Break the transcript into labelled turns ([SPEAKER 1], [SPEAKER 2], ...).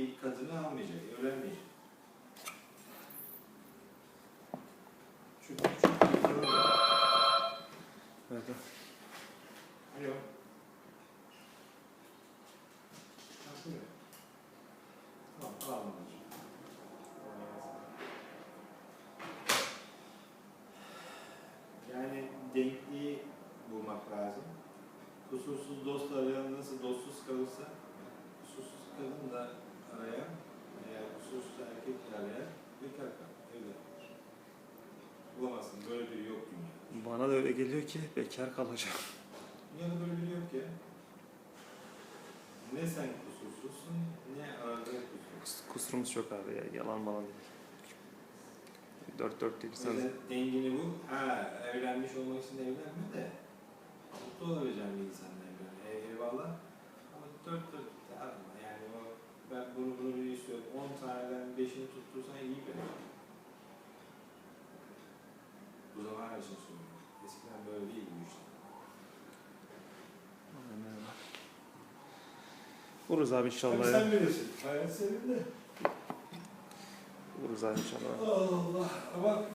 [SPEAKER 1] bir kadını almayacak, evlenmeyecek. Çünkü çok bir durum var.
[SPEAKER 2] Evet.
[SPEAKER 1] Alo. Nasıl ya? Tamam, babacığım. Yani denkliği bulmak lazım. Kusursuz dost arayan nasıl dostsuz kalırsa, kusursuz kadın da bekar kalır, evde kalır. Bulamazsın, böyle biri yok dünyada.
[SPEAKER 2] Bana da öyle geliyor ki bekar kalacağım.
[SPEAKER 1] Dünyada böyle biri yok ya. Ne sen kusursuzsun, ne arada kusursuz.
[SPEAKER 2] Kus- Kusurumuz çok abi ya. Yalan bana değil. Dört dört değil. Sen
[SPEAKER 1] dengini bu. Ha, evlenmiş olmak için evlenme de mutlu olabileceğin bir insanla evlen. E, eyvallah. Ama dört dört de. Yani o ben bunu bunu istiyorum. On taneden beşini tuttursan iyi bir. Bu zaman için söylüyorum. Eskiden böyle değil bu işte.
[SPEAKER 2] Vururuz abi inşallah
[SPEAKER 1] Tabii
[SPEAKER 2] ya.
[SPEAKER 1] sen bilirsin. Hayat senin de.
[SPEAKER 2] Vururuz abi inşallah.
[SPEAKER 1] Allah. Ama